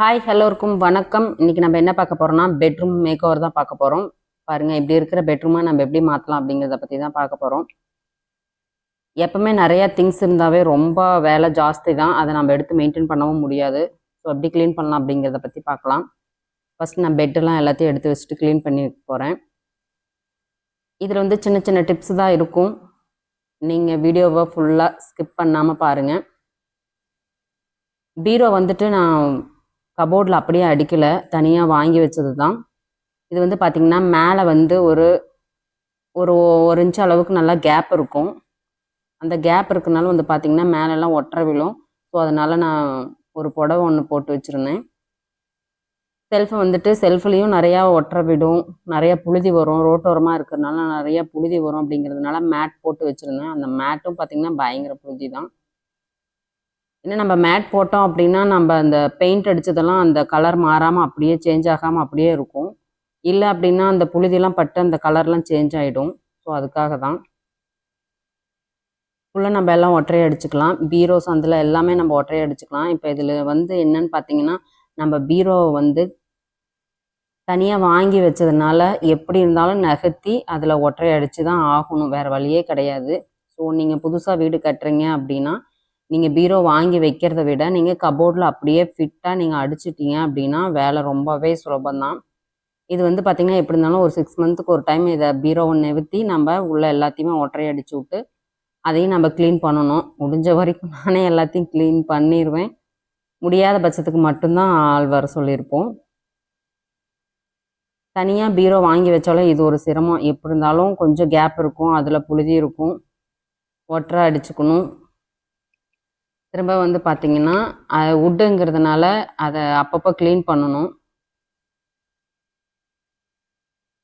Hi ஹலோருக்கும் வணக்கம். இன்னைக்கு நம்ம என்ன பார்க்க போறோம்னா பெட்ரூம் மேக் ஓவர் தான் பார்க்க போறோம். பாருங்க இப்படி இருக்கிற பெட்ரூமை நம்ம எப்படி மாற்றலாம் அப்படிங்கிறத பற்றி தான் பார்க்க போறோம். எப்பவுமே நிறைய திங்ஸ் இருந்தாவே ரொம்ப வேலை ஜாஸ்தி தான். அதை நம்ம எடுத்து மெயின்டைன் பண்ணவும் முடியாது. ஸோ எப்படி க்ளீன் பண்ணலாம் அப்படிங்கிறத பற்றி பார்க்கலாம். ஃபர்ஸ்ட் நான் பெட்டெல்லாம் எல்லாத்தையும் எடுத்து வச்சுட்டு க்ளீன் பண்ணி வைக்க போகிறேன் இதில் வந்து சின்ன சின்ன டிப்ஸ் தான் இருக்கும். நீங்கள் வீடியோவை ஃபுல்லாக ஸ்கிப் பண்ணாமல் பாருங்கள் பீரோ வந்துட்டு நான் கபோர்டில் அப்படியே அடிக்கலை. தனியாக வாங்கி வச்சது தான் இது வந்து பார்த்திங்கன்னா மேலே வந்து ஒரு ஒரு ஒரு இன்ச் அளவுக்கு நல்லா கேப் இருக்கும். அந்த கேப் இருக்கனால வந்து பார்த்திங்கன்னா மேலெல்லாம் ஒட்டுற விழும். ஸோ அதனால் நான் ஒரு புடவை ஒன்று போட்டு வச்சுருந்தேன். செல்ஃபை வந்துட்டு செல்ஃப்லேயும் நிறையா ஒட்டுற விடும். நிறையா புழுதி வரும். ரோட்டோரமாக இருக்கிறதுனால நிறைய புழுதி வரும் அப்படிங்கிறதுனால மேட் போட்டு வச்சுருந்தேன். அந்த மேட்டும் பார்த்திங்கன்னா பயங்கர புழுதி தான் இன்னும் நம்ம மேட் போட்டோம் அப்படின்னா நம்ம அந்த பெயிண்ட் அடித்ததெல்லாம் அந்த கலர் மாறாமல் அப்படியே சேஞ்ச் ஆகாமல் அப்படியே இருக்கும். இல்லை அப்படின்னா அந்த புழுதிலாம் பட்டு அந்த கலர்லாம் சேஞ்ச் ஆகிடும் ஸோ அதுக்காக தான். ஃபுல்லாக நம்ம எல்லாம் ஒற்றையை அடிச்சுக்கலாம். பீரோ சந்தில் எல்லாமே நம்ம ஒற்றையை அடிச்சுக்கலாம். இப்போ இதில் வந்து என்னன்னு பார்த்தீங்கன்னா நம்ம பீரோவை வந்து தனியாக வாங்கி வச்சதுனால எப்படி இருந்தாலும் நகர்த்தி அதில் ஒற்றை அடித்து தான் ஆகணும். வேறு வழியே கிடையாது. ஸோ நீங்கள் புதுசாக வீடு கட்டுறீங்க அப்படின்னா நீங்கள் பீரோ வாங்கி வைக்கிறத விட நீங்கள் கபோர்டில் அப்படியே ஃபிட்டாக நீங்கள் அடிச்சிட்டீங்க அப்படின்னா வேலை ரொம்பவே சுலபந்தான் இது வந்து பார்த்திங்கன்னா எப்படி இருந்தாலும் ஒரு சிக்ஸ் மந்த்துக்கு ஒரு டைம் இதை பீரோவை நிறுத்தி நம்ம உள்ளே எல்லாத்தையுமே ஒற்றை அடிச்சு விட்டு அதையும் நம்ம க்ளீன் பண்ணணும். முடிஞ்ச வரைக்கும் நானே எல்லாத்தையும் க்ளீன் பண்ணிடுவேன் முடியாத பட்சத்துக்கு மட்டும்தான் ஆள் வர சொல்லியிருப்போம். தனியாக பீரோ வாங்கி வச்சாலும் இது ஒரு சிரமம். எப்படி இருந்தாலும் கொஞ்சம் கேப் இருக்கும் அதில் புழுதி இருக்கும். ஒற்றை அடிச்சுக்கணும். திரும்ப வந்து பார்த்திங்கன்னா உட்டுங்கிறதுனால அதை அப்பப்போ க்ளீன் பண்ணணும்.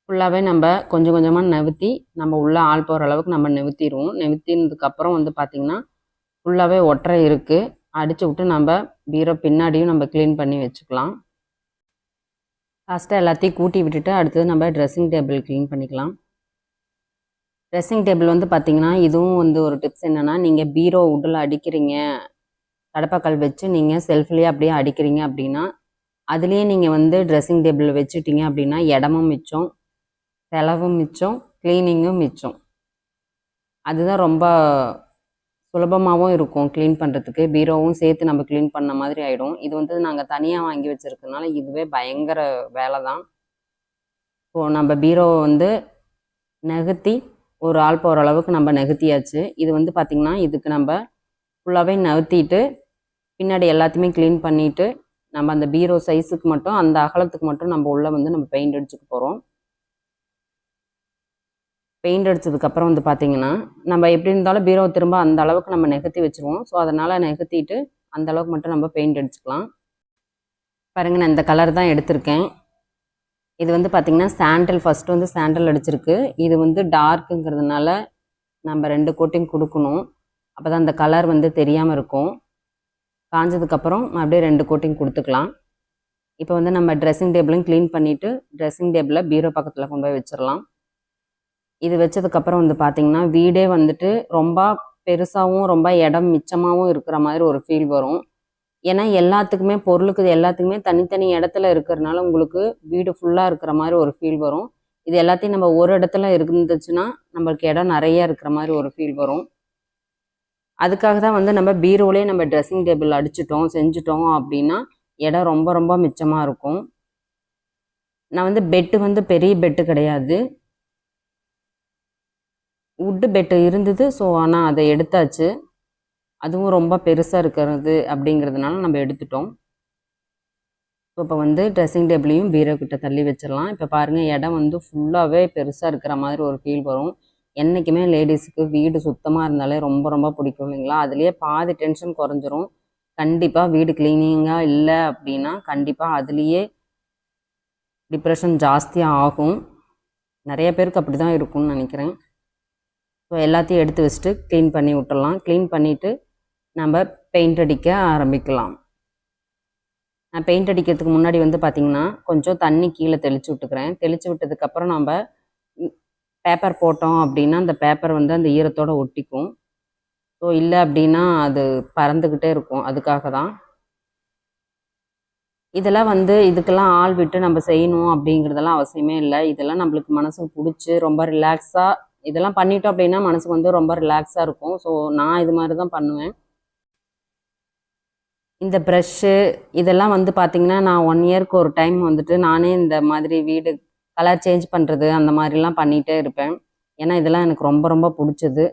ஃபுல்லாகவே நம்ம கொஞ்சம் கொஞ்சமாக நிவுத்தி நம்ம உள்ளே ஆள் போகிற அளவுக்கு நம்ம நிவுத்திடுவோம். நிவுத்தினதுக்கப்புறம் வந்து பார்த்திங்கன்னா ஃபுல்லாகவே ஒற்றை இருக்குது அடித்து விட்டு நம்ம பீரோ பின்னாடியும் நம்ம க்ளீன் பண்ணி வச்சுக்கலாம். ஃபஸ்ட்டு எல்லாத்தையும் கூட்டி விட்டுட்டு அடுத்தது நம்ம ட்ரெஸ்ஸிங் டேபிள் க்ளீன் பண்ணிக்கலாம். ட்ரெஸ்ஸிங் டேபிள் வந்து பார்த்திங்கன்னா இதுவும் வந்து ஒரு டிப்ஸ் என்னென்னா நீங்கள் பீரோ உட்டில் அடிக்கிறீங்க கடப்பாக்கல் வச்சு நீங்கள் செல்ஃப்லேயே அப்படியே அடிக்கிறீங்க அப்படின்னா அதுலேயே நீங்கள் வந்து ட்ரெஸ்ஸிங் டேபிள் வச்சுட்டீங்க அப்படின்னா இடமும் மிச்சம் செலவும் மிச்சம் க்ளீனிங்கும் மிச்சம். அதுதான் ரொம்ப சுலபமாகவும் இருக்கும் க்ளீன் பண்ணுறதுக்கு பீரோவும் சேர்த்து நம்ம க்ளீன் பண்ண மாதிரி ஆகிடும் இது வந்து நாங்கள் தனியாக வாங்கி வச்சுருக்கனால இதுவே பயங்கர வேலை தான் ஸோ நம்ம பீரோவை வந்து நகர்த்தி ஒரு ஆள் போகிற அளவுக்கு நம்ம நகர்த்தியாச்சு. இது வந்து பார்த்திங்கன்னா இதுக்கு நம்ம ஃபுல்லாகவே நகர்த்திட்டு பின்னாடி எல்லாத்தையுமே க்ளீன் பண்ணிவிட்டு நம்ம அந்த பீரோ சைஸுக்கு மட்டும் அந்த அகலத்துக்கு மட்டும் நம்ம உள்ளே வந்து நம்ம பெயிண்ட் அடிச்சுக்க போகிறோம் பெயிண்ட் அடித்ததுக்கப்புறம் வந்து பார்த்திங்கன்னா நம்ம எப்படி இருந்தாலும் பீரோ திரும்ப அந்த அளவுக்கு நம்ம நெகத்தி வச்சுருவோம். ஸோ அதனால் நெகத்திட்டு அந்த அளவுக்கு மட்டும் நம்ம பெயிண்ட் அடிச்சுக்கலாம். பாருங்க நான் இந்த கலர் தான் எடுத்திருக்கேன். இது வந்து பார்த்திங்கன்னா சாண்டல் ஃபஸ்ட்டு வந்து சாண்டல் அடிச்சிருக்கு. இது வந்து டார்க்குங்கிறதுனால நம்ம ரெண்டு கோட்டிங் கொடுக்கணும். அப்போ தான் அந்த கலர் வந்து தெரியாமல் இருக்கும். காஞ்சதுக்கப்புறம் அப்படியே ரெண்டு கோட்டிங் கொடுத்துக்கலாம். இப்போ வந்து நம்ம ட்ரெஸ்ஸிங் டேபிளையும் க்ளீன் பண்ணிவிட்டு ட்ரெஸ்ஸிங் டேபிளில் பீரோ பக்கத்தில் கொண்டு போய் வச்சிடலாம். இது வச்சதுக்கப்புறம் வந்து பார்த்திங்கன்னா வீடே வந்துட்டு ரொம்ப பெருசாகவும் ரொம்ப இடம் மிச்சமாகவும் இருக்கிற மாதிரி ஒரு ஃபீல் வரும். ஏன்னா எல்லாத்துக்குமே பொருளுக்கு எல்லாத்துக்குமே தனித்தனி இடத்துல இருக்கிறதுனால உங்களுக்கு வீடு ஃபுல்லாக இருக்கிற மாதிரி ஒரு ஃபீல் வரும். இது எல்லாத்தையும் நம்ம ஒரு இடத்துல இருந்துச்சுன்னா நம்மளுக்கு இடம் நிறைய இருக்கிற மாதிரி ஒரு ஃபீல் வரும். அதுக்காக தான் வந்து நம்ம பீரோலே நம்ம ட்ரெஸ்ஸிங் டேபிள் அடிச்சிட்டோம் செஞ்சுட்டோம் அப்படின்னா இடம் ரொம்ப ரொம்ப மிச்சமாக இருக்கும். நான் வந்து பெட்டு வந்து பெரிய பெட்டு கிடையாது. உட்டு பெட்டு இருந்தது ஸோ ஆனால் அதை எடுத்தாச்சு. அதுவும் ரொம்ப பெருசாக இருக்கிறது அப்படிங்கிறதுனால நம்ம எடுத்துட்டோம். ஸோ இப்போ வந்து ட்ரெஸ்ஸிங் டேபிளையும் பீரோ கிட்ட தள்ளி வச்சிடலாம். இப்போ பாருங்கள் இடம் வந்து ஃபுல்லாகவே பெருசாக இருக்கிற மாதிரி ஒரு ஃபீல் வரும். என்றைக்குமே லேடிஸுக்கு வீடு சுத்தமாக இருந்தாலே ரொம்ப ரொம்ப பிடிக்கும் இல்லைங்களா? அதுலேயே பாதி டென்ஷன் குறைஞ்சிரும். கண்டிப்பாக வீடு க்ளீனிங்காக இல்லை அப்படின்னா கண்டிப்பாக அதுலேயே டிப்ரெஷன் ஜாஸ்தியாக ஆகும். நிறைய பேருக்கு அப்படி தான் இருக்கும்னு நினைக்கிறேன். ஸோ எல்லாத்தையும் எடுத்து வச்சுட்டு க்ளீன் பண்ணி விட்டுடலாம் க்ளீன் பண்ணிவிட்டு நம்ம பெயிண்ட் அடிக்க ஆரம்பிக்கலாம். நான் பெயிண்ட் அடிக்கிறதுக்கு முன்னாடி வந்து பார்த்திங்கன்னா கொஞ்சம் தண்ணி கீழே தெளித்து விட்டுக்கிறேன். தெளித்து விட்டதுக்கப்புறம் நம்ம பேப்பர் போட்டோம் அப்படின்னா அந்த பேப்பர் வந்து அந்த ஈரத்தோடு ஒட்டிக்கும். ஸோ இல்லை அப்படின்னா அது பறந்துக்கிட்டே இருக்கும். அதுக்காக தான். இதெல்லாம் வந்து இதுக்கெல்லாம் ஆள் விட்டு நம்ம செய்யணும் அப்படிங்கிறதெல்லாம் அவசியமே இல்லை. இதெல்லாம் நம்மளுக்கு மனசுக்கு பிடிச்சி ரொம்ப ரிலாக்ஸாக இதெல்லாம் பண்ணிட்டோம் அப்படின்னா மனசுக்கு வந்து ரொம்ப ரிலாக்ஸாக இருக்கும். ஸோ நான் இது மாதிரி தான் பண்ணுவேன். இந்த ப்ரஷ்ஷு இதெல்லாம் வந்து பார்த்திங்கன்னா நான் ஒன் இயர்க்கு ஒரு டைம் வந்துட்டு நானே இந்த மாதிரி வீடு கலர் சேஞ்ச் பண்ணுறது அந்த மாதிரிலாம் பண்ணிகிட்டே இருப்பேன். ஏன்னா இதெல்லாம் எனக்கு ரொம்ப ரொம்ப பிடிச்சது.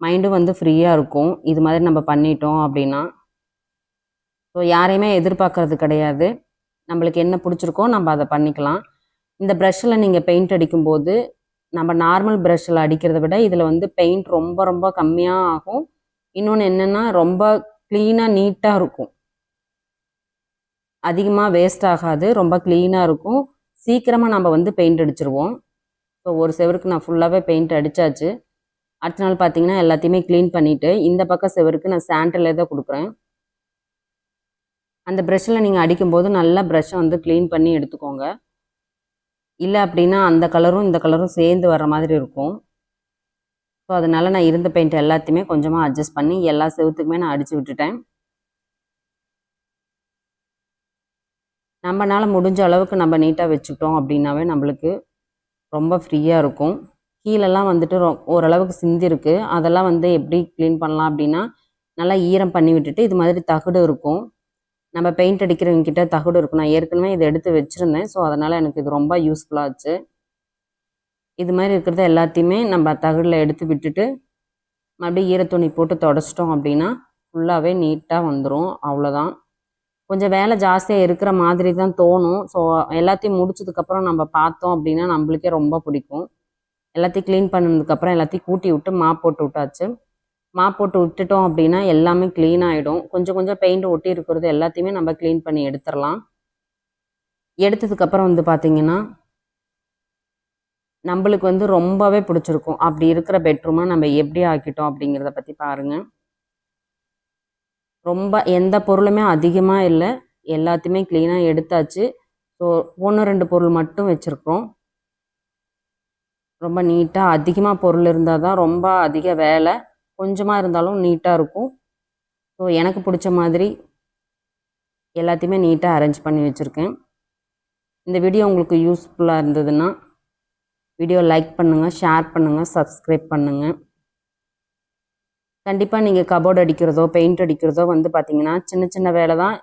மைண்டும் வந்து ஃப்ரீயாக இருக்கும். இது மாதிரி நம்ம பண்ணிட்டோம் அப்படின்னா. ஸோ யாரையுமே எதிர்பார்க்கறது கிடையாது. நம்மளுக்கு என்ன பிடிச்சிருக்கோ நம்ம அதை பண்ணிக்கலாம். இந்த ப்ரஷ்ஷில் நீங்கள் பெயிண்ட் அடிக்கும்போது நம்ம நார்மல் ப்ரஷ்ஷில் அடிக்கிறத விட இதில் வந்து பெயிண்ட் ரொம்ப ரொம்ப கம்மியாக ஆகும். இன்னொன்று என்னென்னா ரொம்ப க்ளீனாக நீட்டாக இருக்கும். அதிகமாக வேஸ்ட் ஆகாது. ரொம்ப க்ளீனாக இருக்கும். சீக்கிரமாக நம்ம வந்து பெயிண்ட் அடிச்சிருவோம். ஸோ ஒரு செவருக்கு நான் ஃபுல்லாகவே பெயிண்ட் அடித்தாச்சு அடுத்த நாள் பார்த்தீங்கன்னா எல்லாத்தையுமே க்ளீன் பண்ணிவிட்டு இந்த பக்கம் செவருக்கு நான் சாண்டிலே தான் கொடுக்குறேன். அந்த ப்ரெஷ்ஷில் நீங்கள் அடிக்கும்போது நல்லா ப்ரஷ்ஷை வந்து க்ளீன் பண்ணி எடுத்துக்கோங்க. இல்லை அப்படின்னா அந்த கலரும் இந்த கலரும் சேர்ந்து வர மாதிரி இருக்கும். ஸோ அதனால் நான் இருந்த பெயிண்ட் எல்லாத்தையுமே கொஞ்சமாக அட்ஜஸ்ட் பண்ணி எல்லா செவத்துக்குமே நான் அடித்து விட்டுட்டேன். நம்மளால் முடிஞ்ச அளவுக்கு நம்ம நீட்டாக வச்சுக்கிட்டோம் அப்படின்னாவே நம்மளுக்கு ரொம்ப ஃப்ரீயாக இருக்கும். கீழெல்லாம் வந்துட்டு ரொ ஓரளவுக்கு சிந்திருக்கு அதெல்லாம் வந்து எப்படி க்ளீன் பண்ணலாம் அப்படின்னா நல்லா ஈரம் பண்ணி விட்டுட்டு இது மாதிரி தகுடு இருக்கும். நம்ம பெயிண்ட் அடிக்கிறவங்க கிட்ட தகுடு இருக்கும். நான் ஏற்கனவே இதை எடுத்து வச்சுருந்தேன். ஸோ அதனால் எனக்கு இது ரொம்ப யூஸ்ஃபுல்லாச்சு இது மாதிரி இருக்கிறத எல்லாத்தையுமே நம்ம தகுடில் எடுத்து விட்டுட்டு மறுபடியும் ஈரத்துணி போட்டு தொடச்சிட்டோம் அப்படின்னா ஃபுல்லாகவே நீட்டாக வந்துடும் அவ்வளோதான் கொஞ்சம் வேலை ஜாஸ்தியாக இருக்கிற மாதிரி தான் தோணும். ஸோ எல்லாத்தையும் முடிச்சதுக்கப்புறம் நம்ம பார்த்தோம் அப்படின்னா நம்மளுக்கே ரொம்ப பிடிக்கும். எல்லாத்தையும் க்ளீன் பண்ணதுக்கப்புறம் எல்லாத்தையும் கூட்டி விட்டு மாப் போட்டு விட்டாச்சு. மாப் போட்டு விட்டுட்டோம் அப்படின்னா எல்லாமே க்ளீன் ஆகிடும் கொஞ்சம் கொஞ்சம் பெயிண்ட் ஒட்டி இருக்கிறது எல்லாத்தையுமே நம்ம க்ளீன் பண்ணி எடுத்துடலாம். எடுத்ததுக்கப்புறம் வந்து பார்த்திங்கன்னா நம்மளுக்கு வந்து ரொம்பவே பிடிச்சிருக்கும். அப்படி இருக்கிற பெட்ரூமை நம்ம எப்படி ஆக்கிட்டோம் அப்படிங்கிறத பற்றி பாருங்கள் ரொம்ப எந்த பொருளுமே அதிகமாக இல்லை. எல்லாத்தையுமே க்ளீனாக எடுத்தாச்சு. ஸோ ஒன்று ரெண்டு பொருள் மட்டும் வச்சுருக்கோம் ரொம்ப நீட்டாக அதிகமாக பொருள் இருந்தால் தான் ரொம்ப அதிக வேலை. கொஞ்சமாக இருந்தாலும் நீட்டாக இருக்கும். ஸோ எனக்கு பிடிச்ச மாதிரி எல்லாத்தையுமே நீட்டாக அரேஞ்ச் பண்ணி வச்சுருக்கேன். இந்த வீடியோ உங்களுக்கு யூஸ்ஃபுல்லாக இருந்ததுன்னா வீடியோ லைக் பண்ணுங்கள் ஷேர் பண்ணுங்கள் சப்ஸ்கிரைப் பண்ணுங்கள் கண்டிப்பாக நீங்கள் கபோர்டு அடிக்கிறதோ பெயிண்ட் அடிக்கிறதோ வந்து பார்த்தீங்கன்னா சின்ன சின்ன வேலை தான்.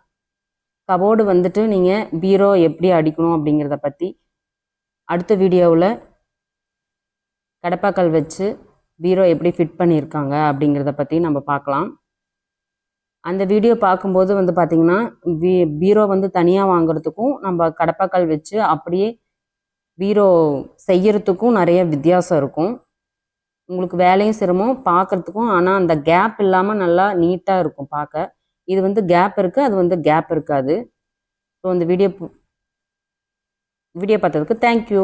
கபோர்டு வந்துட்டு நீங்கள் பீரோ எப்படி அடிக்கணும் அப்படிங்கிறத பற்றி அடுத்த வீடியோவில் கடப்பாக்கல் வச்சு பீரோ எப்படி ஃபிட் பண்ணியிருக்காங்க அப்படிங்கிறத பற்றி நம்ம பார்க்கலாம். அந்த வீடியோ பார்க்கும்போது வந்து பார்த்திங்கன்னா பீ பீரோ வந்து தனியாக வாங்குறதுக்கும் நம்ம கடப்பாக்கல் வச்சு அப்படியே பீரோ செய்யறதுக்கும் நிறைய வித்தியாசம் இருக்கும். உங்களுக்கு வேலையும் சிரமம் பார்க்குறதுக்கும் ஆனால் அந்த கேப் இல்லாமல் நல்லா நீட்டாக இருக்கும் பார்க்க இது வந்து கேப் இருக்குது அது வந்து கேப் இருக்காது. ஸோ அந்த வீடியோ வீடியோ பார்த்ததுக்கு தேங்க்யூ